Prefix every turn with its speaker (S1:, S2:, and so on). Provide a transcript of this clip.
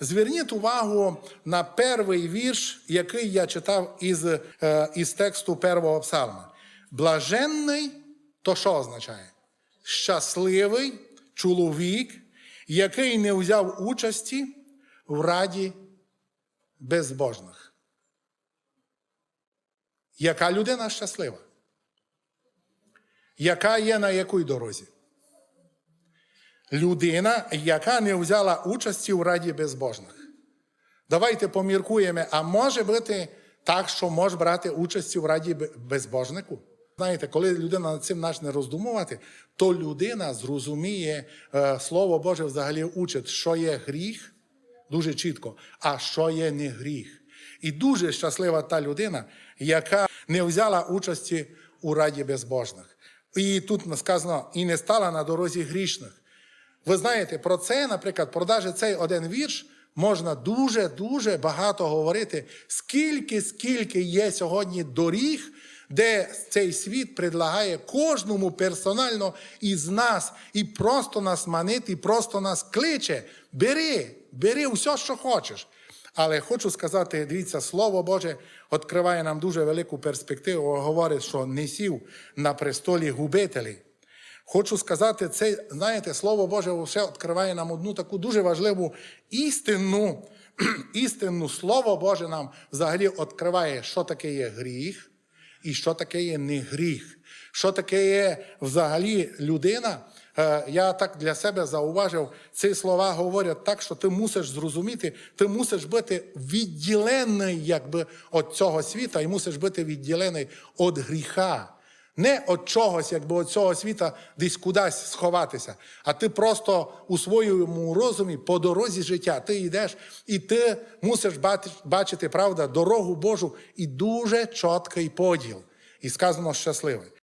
S1: Зверніть увагу на перший вірш, який я читав із, е, із тексту первого псалма. Блаженний то що означає? Щасливий чоловік, який не взяв участі в раді безбожних. Яка людина щаслива? Яка є на якій дорозі? Людина, яка не взяла участі у раді безбожних. Давайте поміркуємо, а може бути так, що може брати участь у раді безбожнику? Знаєте, коли людина над цим почне роздумувати, то людина зрозуміє е, Слово Боже взагалі учить, що є гріх дуже чітко, а що є не гріх. І дуже щаслива та людина, яка не взяла участі у раді безбожних. І тут сказано, і не стала на дорозі грішних. Ви знаєте, про це, наприклад, про даже цей один вірш можна дуже-дуже багато говорити, скільки, скільки є сьогодні доріг, де цей світ предлагає кожному персонально із нас і просто нас манить, і просто нас кличе. Бери, бери все, що хочеш. Але хочу сказати, дивіться, Слово Боже відкриває нам дуже велику перспективу, говорить, що не сів на престолі губителі. Хочу сказати, це, знаєте, Слово Боже вже відкриває нам одну таку дуже важливу істину. Істинну Слово Боже нам взагалі відкриває, що таке є гріх і що таке є не гріх. Що таке є взагалі людина. Е, Я так для себе зауважив, ці слова говорять так, що ти мусиш зрозуміти, ти мусиш бути відділений якби від цього світа і мусиш бути відділений від гріха. Не від чогось, якби від цього світа десь кудись сховатися, а ти просто у своєму розумі по дорозі життя ти йдеш, і ти мусиш бачити, правда, дорогу Божу і дуже чіткий поділ. І сказано щасливий.